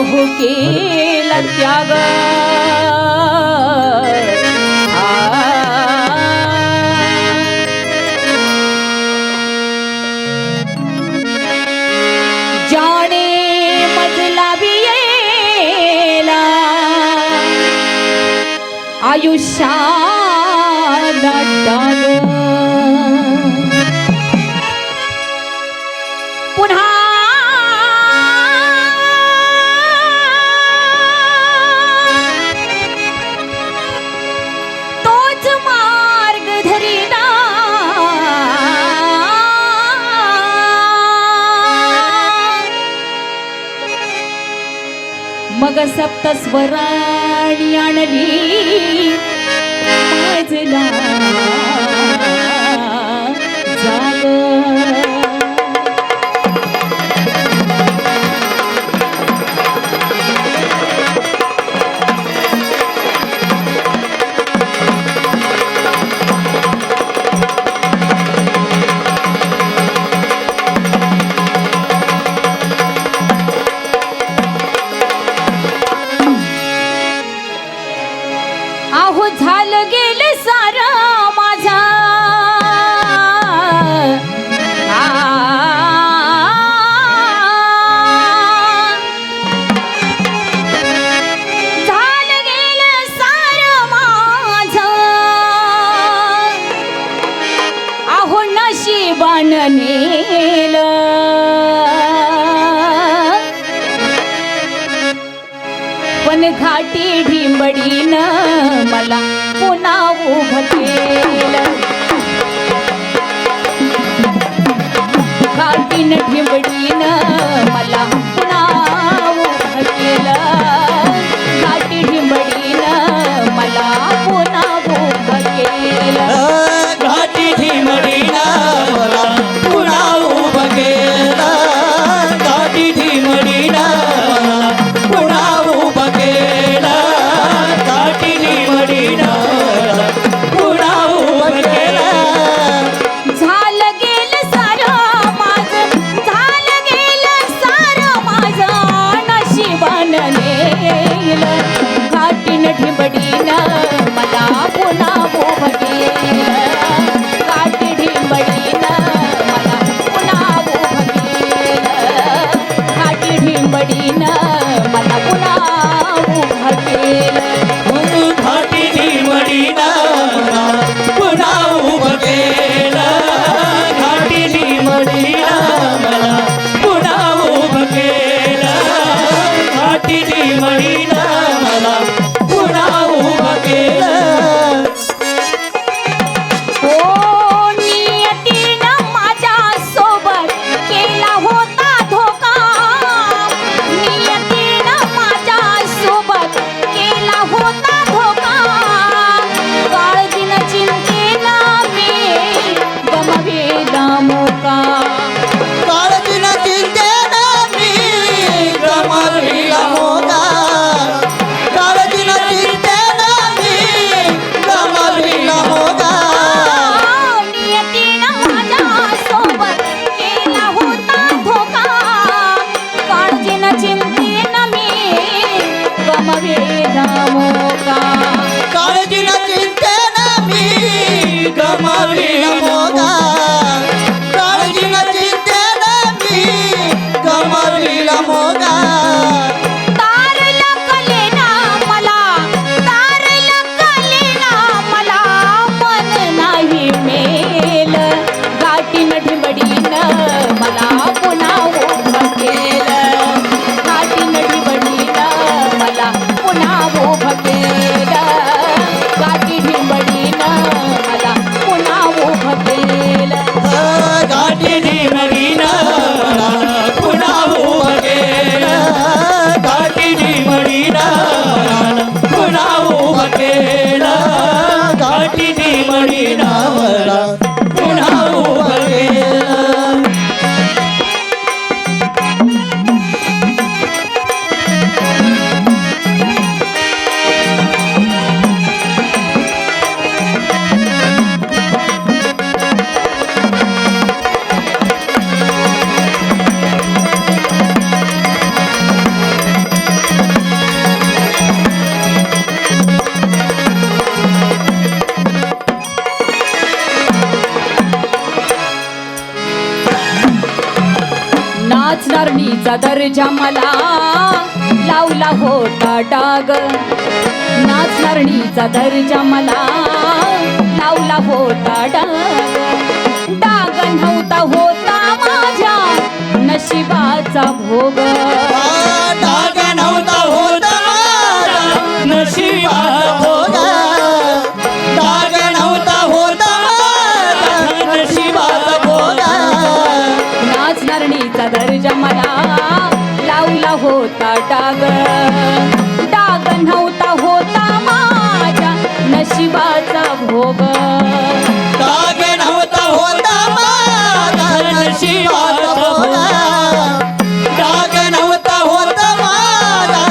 शाहू केला त्याग. जाणे मजला बियेला. आयुष्याला पुन्हा मग सप्त स्वराणी आणली मन घाटी ढिंबडीन मला पुन्हा उभतेल घाटीन ढिंबडीन காட்டினடிபடி तुझा दर्जा मला लावला होता डाग. नाचणारणीचा दर्जा मला लावला होता डाग. डाग नव्हता होता माझ्या नशिबाचा भोग. चा दर्जा मला लावला होता डाग. डाग नव्हता होता माझ्या नशिबाचा भोग. डाग नव्हता होता माझ्या नशिबाचा भोग. होता माझा